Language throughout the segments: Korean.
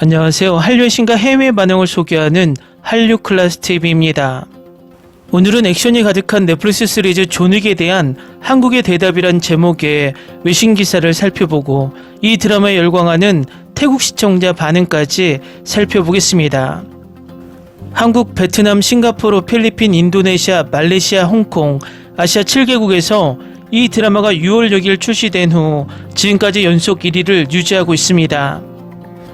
안녕하세요. 한류의 신과 해외 반응을 소개하는 한류 클래스 TV입니다. 오늘은 액션이 가득한 넷플릭스 시리즈 존윅에 대한 한국의 대답이란 제목의 외신 기사를 살펴보고 이 드라마에 열광하는 태국 시청자 반응까지 살펴보겠습니다. 한국, 베트남, 싱가포르, 필리핀, 인도네시아, 말레이시아, 홍콩, 아시아 7개국에서 이 드라마가 6월 6일 출시된 후 지금까지 연속 1위를 유지하고 있습니다.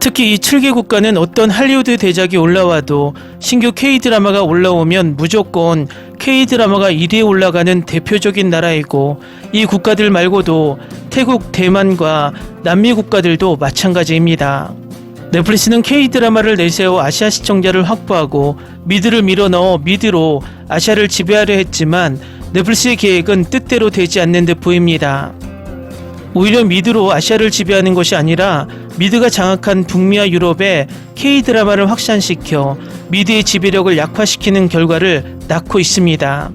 특히 이 7개 국가는 어떤 할리우드 대작이 올라와도 신규 K-드라마가 올라오면 무조건 K-드라마가 1위에 올라가는 대표적인 나라이고 이 국가들 말고도 태국, 대만과 남미 국가들도 마찬가지입니다. 넷플릭스는 K-드라마를 내세워 아시아 시청자를 확보하고 미드를 밀어넣어 미드로 아시아를 지배하려 했지만 넷플릭스의 계획은 뜻대로 되지 않는 듯 보입니다. 오히려 미드로 아시아를 지배하는 것이 아니라 미드가 장악한 북미와 유럽에 K-드라마를 확산시켜 미드의 지배력을 약화시키는 결과를 낳고 있습니다.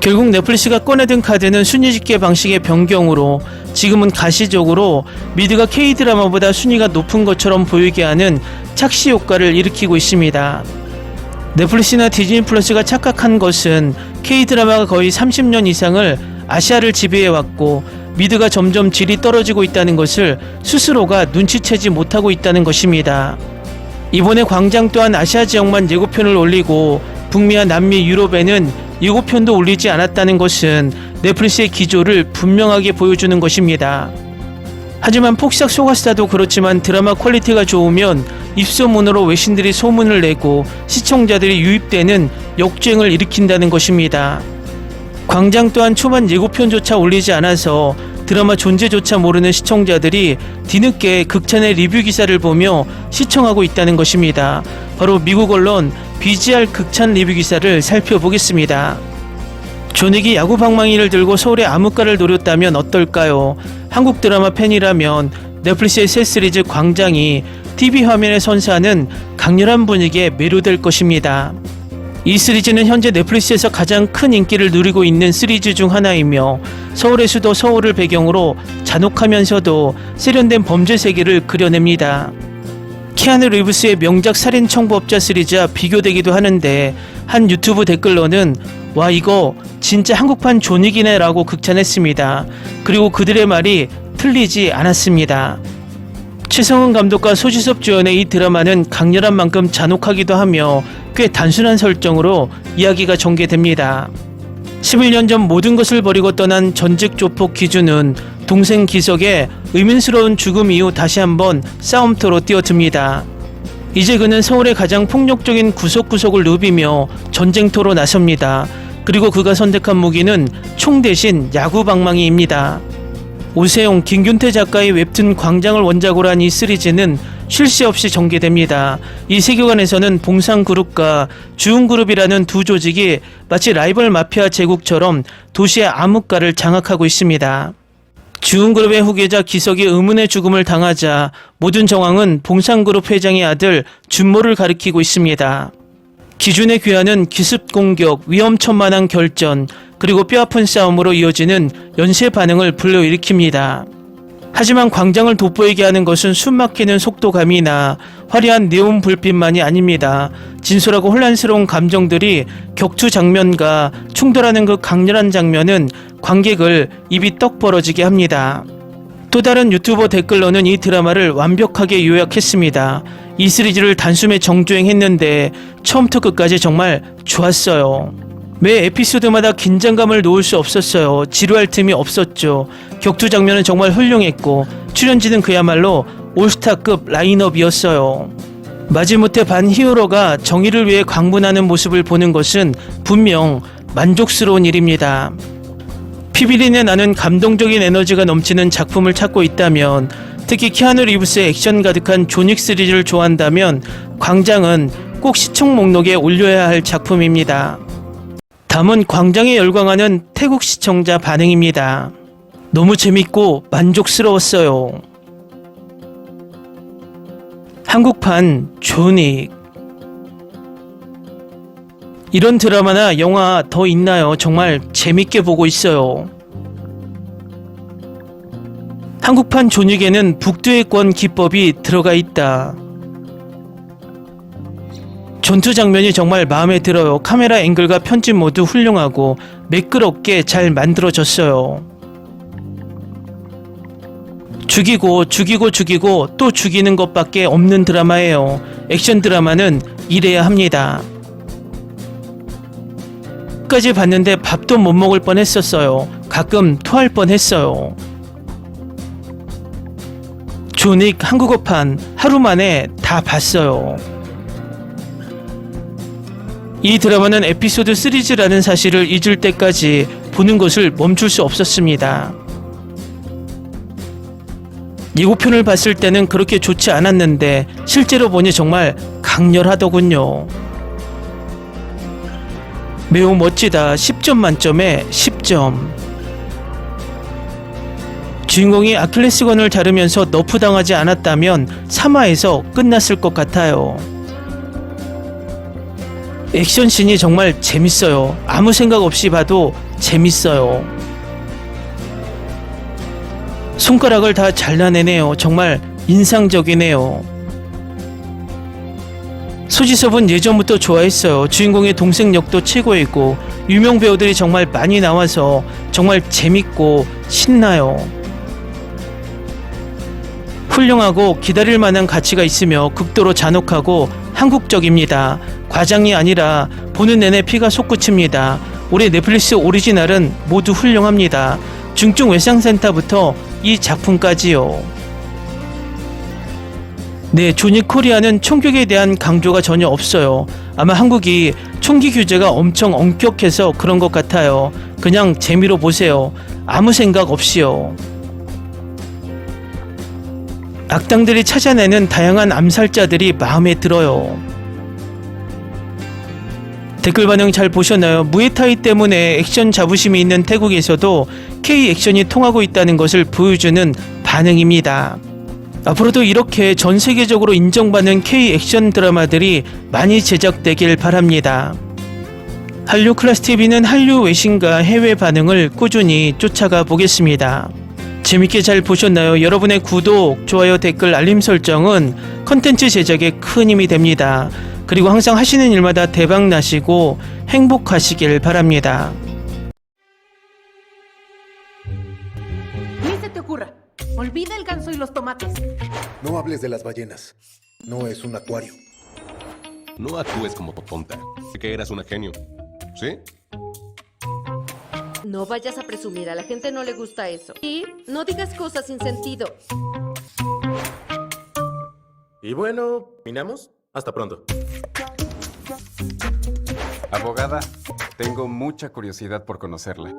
결국 넷플릭스가 꺼내든 카드는 순위 집계 방식의 변경으로 지금은 가시적으로 미드가 K-드라마보다 순위가 높은 것처럼 보이게 하는 착시 효과를 일으키고 있습니다. 넷플릭스나 디즈니 플러스가 착각한 것은 K-드라마가 거의 30년 이상을 아시아를 지배해왔고 미드가 점점 질이 떨어지고 있다는 것을 스스로가 눈치채지 못하고 있다는 것입니다. 이번에 광장 또한 아시아 지역만 예고편을 올리고 북미와 남미 유럽에는 예고편도 올리지 않았다는 것은 넷플릭스의 기조를 분명하게 보여주는 것입니다. 하지만 폭삭 소가스타도 그렇지만 드라마 퀄리티가 좋으면 입소문으로 외신들이 소문을 내고 시청자들이 유입되는 역주행을 일으킨다는 것입니다. 광장 또한 초반 예고편조차 올리지 않아서 드라마 존재조차 모르는 시청자들이 뒤늦게 극찬의 리뷰 기사를 보며 시청하고 있다는 것입니다. 바로 미국 언론 BGR 극찬 리뷰 기사를 살펴보겠습니다. 존윅이 야구 방망이를 들고 서울의 암흑가를 노렸다면 어떨까요? 한국 드라마 팬이라면 넷플릭스의 새 시리즈 광장이 TV 화면에 선사하는 강렬한 분위기에 매료될 것입니다. 이 시리즈는 현재 넷플릭스에서 가장 큰 인기를 누리고 있는 시리즈 중 하나이며 서울의 수도 서울을 배경으로 잔혹하면서도 세련된 범죄 세계를 그려냅니다. 키아누 리브스의 명작 살인 청부업자 시리즈와 비교되기도 하는데 한 유튜브 댓글로는 와 이거 진짜 한국판 존윅이네 라고 극찬했습니다. 그리고 그들의 말이 틀리지 않았습니다. 최성은 감독과 소지섭 주연의 이 드라마는 강렬한 만큼 잔혹하기도 하며 꽤 단순한 설정으로 이야기가 전개됩니다. 11년 전 모든 것을 버리고 떠난 전직 조폭 기준은 동생 기석의 의문스러운 죽음 이후 다시 한번 싸움터로 뛰어듭니다. 이제 그는 서울의 가장 폭력적인 구석구석을 누비며 전쟁터로 나섭니다. 그리고 그가 선택한 무기는 총 대신 야구 방망이입니다. 오세용, 김균태 작가의 웹툰 광장을 원작으로 한 이 시리즈는 쉴 새 없이 전개됩니다. 이 세계관에서는 봉상그룹과 주은그룹이라는 두 조직이 마치 라이벌 마피아 제국처럼 도시의 암흑가를 장악하고 있습니다. 주은그룹의 후계자 기석이 의문의 죽음을 당하자 모든 정황은 봉상그룹 회장의 아들 준모를 가리키고 있습니다. 기준의 귀환은 기습 공격, 위험천만한 결전, 그리고 뼈아픈 싸움으로 이어지는 연쇄 반응을 불러일으킵니다. 하지만 광장을 돋보이게 하는 것은 숨막히는 속도감이나 화려한 네온 불빛만이 아닙니다. 진솔하고 혼란스러운 감정들이 격투 장면과 충돌하는 그 강렬한 장면은 관객을 입이 떡 벌어지게 합니다. 또 다른 유튜버 댓글로는 이 드라마를 완벽하게 요약했습니다. 이 시리즈를 단숨에 정주행했는데 처음부터 끝까지 정말 좋았어요. 매 에피소드마다 긴장감을 놓을 수 없었어요. 지루할 틈이 없었죠. 격투 장면은 정말 훌륭했고 출연진은 그야말로 올스타급 라인업이었어요. 마지못해 반 히어로가 정의를 위해 광분하는 모습을 보는 것은 분명 만족스러운 일입니다. 피비린내 나는 감동적인 에너지가 넘치는 작품을 찾고 있다면 특히 키아누 리브스의 액션 가득한 존윅 시리즈를 좋아한다면 광장은 꼭 시청 목록에 올려야 할 작품입니다. 다음은 광장에 열광하는 태국 시청자 반응입니다. 너무 재밌고 만족스러웠어요. 한국판 존윅 이런 드라마나 영화 더 있나요? 정말 재밌게 보고 있어요. 한국판 존윅에는 북두의권 기법이 들어가 있다. 전투 장면이 정말 마음에 들어요. 카메라 앵글과 편집 모두 훌륭하고 매끄럽게 잘 만들어졌어요. 죽이고 죽이고 죽이고 또 죽이는 것밖에 없는 드라마예요. 액션 드라마는 이래야 합니다. 끝까지 봤는데 밥도 못 먹을 뻔했었어요. 가끔 토할 뻔했어요. 조닉 한국어판 하루 만에 다 봤어요. 이 드라마는 에피소드 시리즈라는 사실을 잊을 때까지 보는 것을 멈출 수 없었습니다. 예고편을 봤을 때는 그렇게 좋지 않았는데 실제로 보니 정말 강렬하더군요. 매우 멋지다. 10점 만점에 10점. 주인공이 아킬레스건을 자르면서 너프당하지 않았다면 3화에서 끝났을 것 같아요. 액션씬이 정말 재밌어요. 아무 생각 없이 봐도 재밌어요. 손가락을 다 잘라내네요. 정말 인상적이네요. 소지섭은 예전부터 좋아했어요. 주인공의 동생 역도 최고이고 유명 배우들이 정말 많이 나와서 정말 재밌고 신나요. 훌륭하고 기다릴 만한 가치가 있으며 극도로 잔혹하고 한국적입니다. 과장이 아니라 보는 내내 피가 솟구칩니다. 올해 넷플릭스 오리지널은 모두 훌륭합니다. 중증 외상센터부터 이 작품까지요. 네, 조니 코리아는 총격에 대한 강조가 전혀 없어요. 아마 한국이 총기 규제가 엄청 엄격해서 그런 것 같아요. 그냥 재미로 보세요. 아무 생각 없이요. 악당들이 찾아내는 다양한 암살자들이 마음에 들어요. 댓글 반응 잘 보셨나요? 무에타이 때문에 액션 자부심이 있는 태국에서도 K 액션이 통하고 있다는 것을 보여주는 반응입니다. 앞으로도 이렇게 전 세계적으로 인정받는 K 액션 드라마들이 많이 제작되길 바랍니다. 한류 클래스 TV는 한류 외신과 해외 반응을 꾸준히 쫓아가 보겠습니다. 재밌게 잘 보셨나요? 여러분의 구독, 좋아요, 댓글, 알림 설정은 컨텐츠 제작에 큰 힘이 됩니다. 그리고 항상 하시는 일마다 대박 나시고 행복하시길 바랍니다. Ni se te ocurra. Olvida el ganso y los tomates. No hables de las ballenas. No es un acuario. No actúes como tonta. Que eras una genio. ¿Sí? No vayas a presumir, a la gente no le gusta eso. Y no digas cosas sin sentido. Y bueno, ¿minamos? Hasta pronto. Abogada, tengo mucha curiosidad por conocerla.